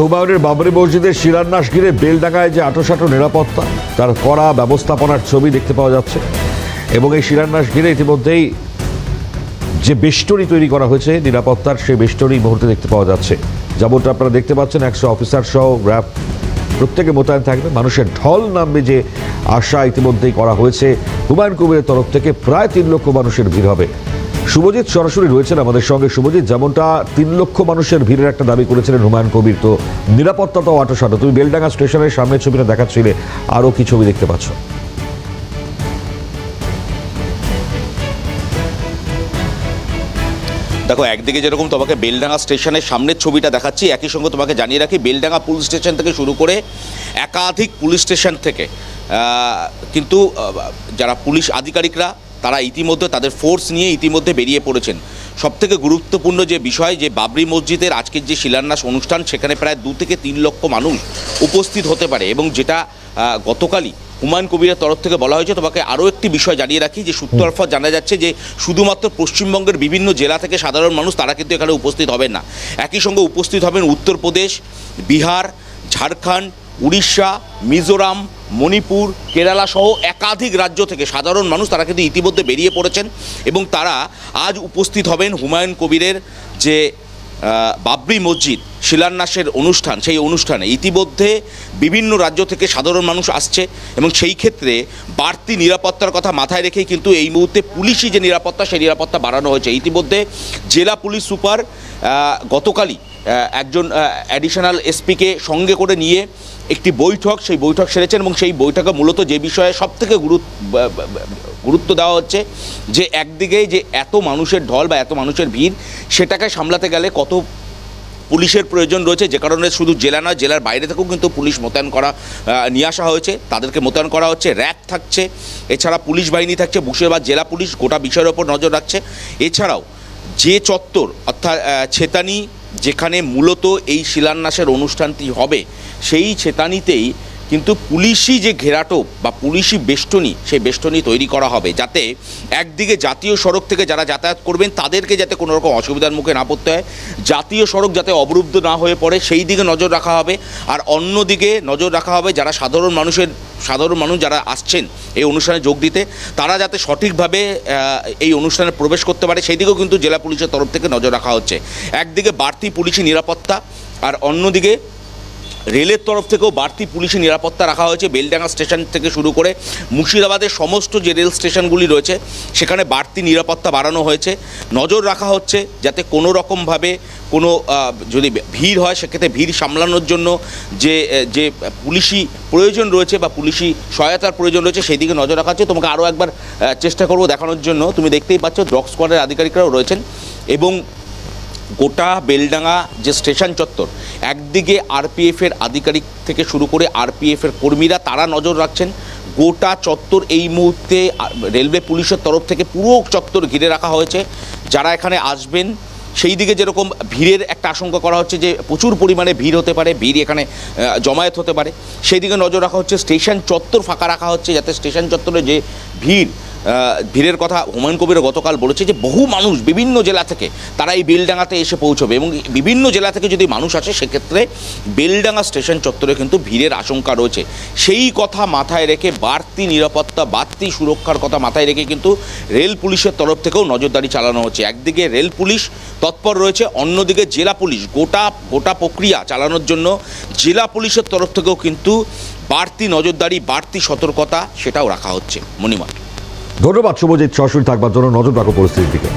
হুমায়ুনের বাবরি মসজিদের শিলান্যাস ঘিরে বেলডাঙ্গায় যে আটোসাটো নিরাপত্তা, তার কড়া ব্যবস্থাপনার ছবি দেখতে পাওয়া যাচ্ছে। এবং এই শিলান্যাস ঘিরে ইতিমধ্যেই যে বেষ্টনী তৈরি করা হয়েছে, নিরাপত্তার সেই বেষ্টনী মুহূর্তে দেখতে পাওয়া যাচ্ছে। যেমনটা আপনারা দেখতে পাচ্ছেন, একশো অফিসার সহ র্যাব প্রত্যেকে মোতায়েন থাকবে। মানুষের ঢল নামবে যে আশা ইতিমধ্যেই করা হয়েছে। হুমায়ুন কবিরের তরফ থেকে প্রায় তিন লক্ষ মানুষের ভিড় হবে। শুভজিৎ সরাসরি রয়েছেন আমাদের সঙ্গে। শুভজিৎ, যেমনটা তিন লক্ষ মানুষের ভিড়ের একটা দাবি করেছিলেন হুমায়ুন কবির, তো নিরাপত্তাটাও আটোসাটো। তুমি বেলডাঙ্গা স্টেশনের সামনের ছবিটা দেখাচ্ছিলে, আরও কি ছবি দেখতে পাচ্ছ? দেখো, একদিকে যেরকম তোমাকে বেলডাঙ্গা স্টেশনের সামনের ছবিটা দেখাচ্ছি, একই সঙ্গে তোমাকে জানিয়ে রাখি, বেলডাঙ্গা পুলিশ স্টেশন থেকে শুরু করে একাধিক পুলিশ স্টেশন থেকে কিন্তু যারা পুলিশ আধিকারিকরা তারা ইতিমধ্যে তাদের ফোর্স নিয়ে ইতিমধ্যে বেরিয়ে পড়েছেন। সবথেকে গুরুত্বপূর্ণ যে বিষয় যে বাবরি মসজিদের আজকের যে শিলান্যাস অনুষ্ঠান সেখানে প্রায় দু থেকে তিন লক্ষ মানুষ উপস্থিত হতে পারে এবং যেটা গতকালই হুমায়ুন কবিরের তরফ থেকে বলা হয়েছে। তোমাকে আরও একটি বিষয় জানিয়ে রাখি যে সূত্র জানা যাচ্ছে যে শুধুমাত্র পশ্চিমবঙ্গের বিভিন্ন জেলা থেকে সাধারণ মানুষ তারা কিন্তু এখানে উপস্থিত হবেন না। একই সঙ্গে উপস্থিত হবেন উত্তরপ্রদেশ বিহার ঝাড়খণ্ড উড়িষ্যা, মিজোরাম, মণিপুর, কেরালা সহ একাধিক রাজ্য থেকে সাধারণ মানুষ তারা কিন্তু ইতিমধ্যে বেরিয়ে পড়েছেন এবং তারা আজ উপস্থিত হবেন হুমায়ুন কবিরের যে বাবরি মসজিদ শিলান্যাসের অনুষ্ঠান, সেই অনুষ্ঠানে ইতিমধ্যে বিভিন্ন রাজ্য থেকে সাধারণ মানুষ আসছে এবং সেই ক্ষেত্রে বাড়তি নিরাপত্তার কথা মাথায় রেখেই কিন্তু এই মুহূর্তে পুলিশি যে নিরাপত্তা, সেই নিরাপত্তা বাড়ানো হয়েছে। ইতিমধ্যে জেলা পুলিশ সুপার গতকালই একজন অ্যাডিশনাল এসপিকে সঙ্গে করে নিয়ে একটি বৈঠক, সেই বৈঠক সেরেছেন এবং সেই বৈঠকে মূলত যে বিষয়ে সবথেকে গুরুত্ব গুরুত্ব দেওয়া হচ্ছে যে একদিকে যে এত মানুষের ঢল বা এত মানুষের ভিড়, সেটাকে সামলাতে গেলে কত পুলিশের প্রয়োজন রয়েছে, যে কারণে শুধু জেলা নয়, জেলার বাইরে থেকেও কিন্তু পুলিশ মোতায়েন করা নিয়ে আসা হয়েছে। তাদেরকে মোতায়েন করা হচ্ছে, র্যাব থাকছে, এছাড়া পুলিশ বাহিনী থাকছে, মুর্শিদাবাদ জেলা পুলিশ গোটা বিষয়ের ওপর নজর রাখছে। এছাড়াও যে চত্বর, অর্থাৎ ছেতানি, যেখানে মূলত এই শিলান্যাসের অনুষ্ঠানটি হবে, সেই ছেতানিতেই কিন্তু পুলিশি যে ঘেরাটোপ বা পুলিশি বেষ্টনী, সেই বেষ্টনী তৈরি করা হবে যাতে একদিকে জাতীয় সড়ক থেকে যারা যাতায়াত করবেন, তাদেরকে যাতে কোনো রকম অসুবিধার মুখে না পড়তে হয়। জাতীয় সড়ক যাতে অবরুদ্ধ না হয়ে পড়ে, সেই দিকে নজর রাখা হবে। আর অন্যদিকে নজর রাখা হবে যারা সাধারণ মানুষের, সাধারণ মানুষ যারা আসছেন এই অনুষ্ঠানে যোগ দিতে, তারা যাতে সঠিকভাবে এই অনুষ্ঠানে প্রবেশ করতে পারে। সেই দিকেও কিন্তু জেলা পুলিশের তরফ থেকে নজর রাখা হচ্ছে। একদিকে বাড়তি পুলিশি নিরাপত্তা, আর অন্যদিকে রেলের তরফ থেকেও বাড়তি পুলিশি নিরাপত্তা রাখা হয়েছে। বেলডাঙ্গা স্টেশন থেকে শুরু করে মুর্শিদাবাদের সমস্ত যে রেল স্টেশনগুলি রয়েছে, সেখানে বাড়তি নিরাপত্তা বাড়ানো হয়েছে। নজর রাখা হচ্ছে যাতে কোনো রকমভাবে কোনো যদি ভিড় হয়, সেক্ষেত্রে ভিড় সামলানোর জন্য যে যে পুলিশি প্রয়োজন রয়েছে বা পুলিশি সহায়তার প্রয়োজন রয়েছে সেই দিকে নজর রাখা হচ্ছে। তোমাকে আরও একবার চেষ্টা করব দেখানোর জন্য। তুমি দেখতেই পাচ্ছ ডগ স্কোয়াডের আধিকারিকরাও রয়েছেন এবং গোটা বেলডাঙ্গা যে স্টেশন চত্বর একদিকে আরপিএফের আধিকারিক থেকে শুরু করে আরপিএফের কর্মীরা তারা নজর রাখছেন। গোটা চত্বর এই মুহূর্তে রেলওয়ে পুলিশের তরফ থেকে পুরো চত্বর ঘিরে রাখা হয়েছে। যারা এখানে আসবেন, সেই দিকে যেরকম ভিড়ের একটা আশঙ্কা করা হচ্ছে যে প্রচুর পরিমাণে ভিড় হতে পারে, ভিড় এখানে জমায়েত হতে পারে। সেই দিকে নজর রাখা হচ্ছে, স্টেশন চত্বর ফাঁকা রাখা হচ্ছে, যাতে স্টেশন চত্বরে যে ভিড় ভিড়ের কথা হুমায়ুন কবির গতকাল বলেছে যে বহু মানুষ বিভিন্ন জেলা থেকে তারা এই বেলডাঙ্গাতে এসে পৌঁছবে এবং বিভিন্ন জেলা থেকে যদি মানুষ আসে, সেক্ষেত্রে বেলডাঙ্গা স্টেশন চত্বরে কিন্তু ভিড়ের আশঙ্কা রয়েছে। সেই কথা মাথায় রেখে বাড়তি নিরাপত্তা, বাড়তি সুরক্ষার কথা মাথায় রেখে কিন্তু রেল পুলিশের তরফ থেকেও নজরদারি চালানো হচ্ছে। একদিকে রেল পুলিশ তৎপর রয়েছে, অন্যদিকে জেলা পুলিশ। গোটা গোটা প্রক্রিয়া চালানোর জন্য জেলা পুলিশের তরফ থেকেও কিন্তু বাড়তি নজরদারি, বাড়তি সতর্কতা সেটাও রাখা হচ্ছে। মণিমা ধন্যবাদ শুভজিৎ সরাসরি থাকবার জন্য নজর রাখো পরিস্থিতির দিকে।